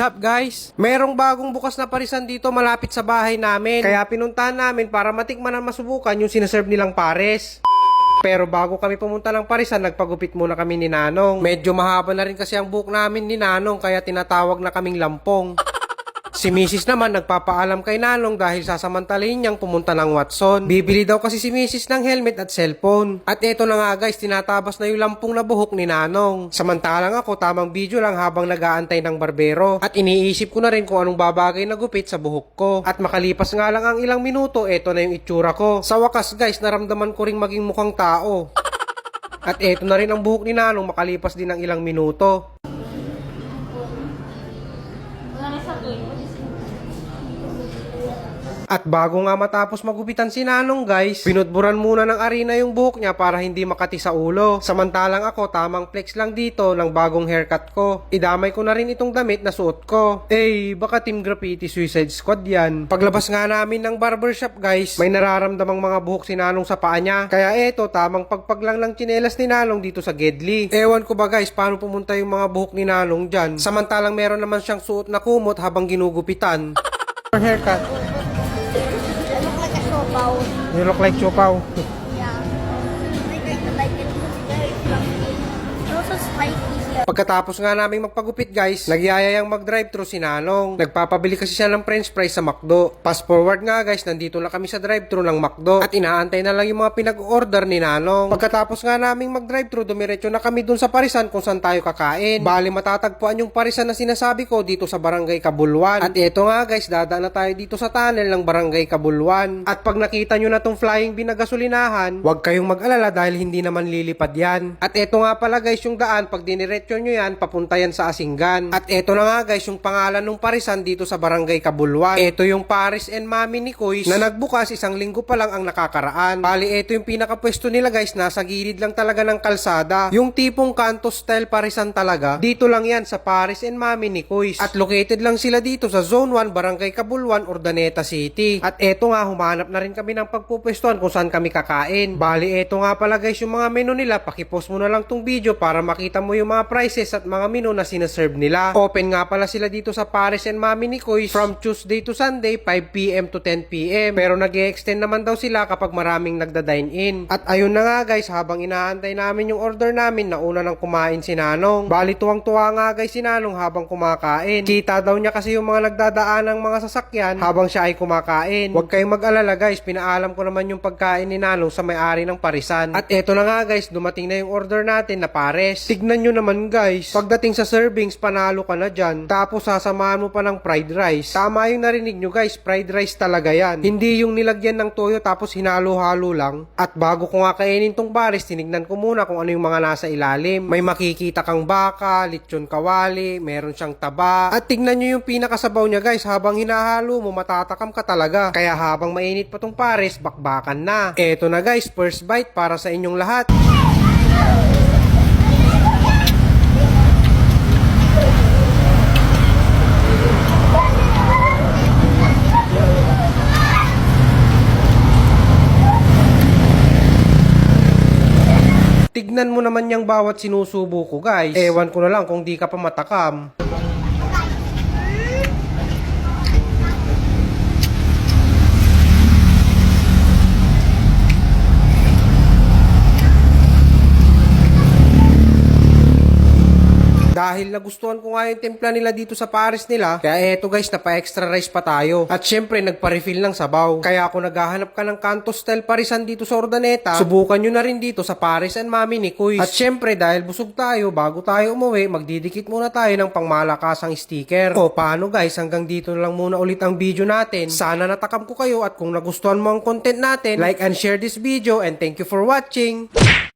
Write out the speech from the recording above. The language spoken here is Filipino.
Up guys? Merong bagong bukas na parisan dito malapit sa bahay namin. Kaya pinuntahan namin para matikman at masubukan yung sinaserve nilang pares. Pero bago kami pumunta ng parisan, nagpagupit muna kami ni Nanong. Medyo mahaba na rin kasi ang buhok namin ni Nanong kaya tinatawag na kaming lampong. Si Mrs. naman nagpapaalam kay Nanong dahil sasamantalahin niyang pumunta ng Watson. Bibili daw kasi si Mrs. ng helmet at cellphone. At eto na nga guys, tinatabas na yung lampong na buhok ni Nanong. Samantalang ako, tamang video lang habang nag-aantay ng barbero. At iniisip ko na rin kung anong babagay na gupit sa buhok ko. At makalipas nga lang ang ilang minuto, eto na yung itsura ko. Sa wakas guys, naramdaman ko rin maging mukhang tao. At eto na rin ang buhok ni Nanong makalipas din ng ilang minuto. Wala na sa tuwing. At bago nga matapos magupitan si Nanong guys, pinudburan muna ng arena yung buhok niya para hindi makati sa ulo. Samantalang ako tamang flex lang dito ng bagong haircut ko. Idamay ko na rin itong damit na suot ko. Eh, baka Team Graffiti Suicide Squad yan. Paglabas nga namin ng barbershop guys, may nararamdamang mga buhok si Nanong sa paa niya. Kaya eto, tamang pagpaglang lang chinelas ni Nanong dito sa Gedli. Ewan ko ba guys, paano pumunta yung mga buhok ni Nanong dyan. Samantalang meron naman siyang suot na kumot habang ginugupitan. haircut. Siopaw. You look like Chopaw. Pagkatapos nga naming magpagupit guys, nagyayayang mag-drive-thru si Nanong. Nagpapabili kasi siya ng french fries sa McDo. Fast forward nga guys, nandito na kami sa drive-thru ng McDo at inaantay na lang yung mga pinag-order ni Nanong. Pagkatapos nga naming mag-drive-thru, dumiretso na kami dun sa Parisan kung saan tayo kakain. Bali matatagpuan yung Parisan na sinasabi ko dito sa Barangay Kabulwan. At eto nga guys, dadaan na tayo dito sa tunnel ng Barangay Kabulwan. At pag nakita nyo na tong flying bin na gasolinahan, huwag kayong mag-alala dahil hindi naman lilipad yan. At eto nga pala guys yung daan, pag diniretso nyo yan, papunta yan sa Asinggan. At eto na nga guys yung pangalan ng parisan dito sa Barangay Kabulwan. Eto yung Paris and Mami ni Kuys na nagbukas isang linggo pa lang ang nakakaraan. Bali eto yung pinakapwesto nila guys, nasa gilid lang talaga ng kalsada. Yung tipong kanto style parisan talaga, dito lang yan sa Paris and Mami ni Kuys. At located lang sila dito sa Zone 1, Barangay Kabulwan, Urdaneta City. At eto nga, humanap na rin kami ng pagpupwestuhan kung saan kami kakain. Bali eto nga pala guys yung mga menu nila, pakipost mo na lang tong video para makita mo yung mga prices at mga menu na sinaserve nila. Open nga pala sila dito sa Paris and Mami ni Koy from Tuesday to Sunday 5pm to 10pm. Pero nag extend naman daw sila kapag maraming nagda-dine in. At ayun na nga guys, habang inaantay namin yung order namin, nauna nang kumain si Nanong. Bali tuwang-tuwa nga guys si Nanong habang kumakain. Kita daw niya kasi yung mga nagdadaan ng mga sasakyan habang siya ay kumakain. Huwag kayong mag-alala guys, pinaalam ko naman yung pagkain ni Nanong sa may-ari ng parisan. At eto na nga guys, dumating na yung order natin na pares. Tignan nyo naman guys, pagdating sa servings, panalo ka na dyan. Tapos sasamahan mo pa ng fried rice. Tama yung narinig nyo guys, fried rice talaga yan. Hindi yung nilagyan ng toyo tapos hinalo-halo lang. At bago ko nga kainin tong pares, tinignan ko muna kung ano yung mga nasa ilalim. May makikita kang baka, lechon kawali, meron siyang taba. At tignan nyo yung pinakasabaw niya guys, habang hinahalo mo, matatakam ka talaga. Kaya habang mainit pa tong pares, bakbakan na. Eto na guys, first bite para sa inyong lahat. Tignan mo naman yung bawat sinusubo ko, guys. Ewan ko na lang kung di ka pa matakam. Dahil nagustuhan ko nga yung timpla nila dito sa Paris nila, kaya eto guys, napa-extra rice pa tayo. At syempre, nagpa-refill ng sabaw. Kaya kung naghahanap ka ng kanto style Parisan dito sa Ordaneta, subukan nyo na rin dito sa Paris and Mami ni Kuys. At syempre, dahil busog tayo, bago tayo umuwi, magdidikit muna tayo ng pangmalakasang sticker. O paano guys, hanggang dito na lang muna ulit ang video natin. Sana natakam ko kayo at kung nagustuhan mo ang content natin, like and share this video and thank you for watching.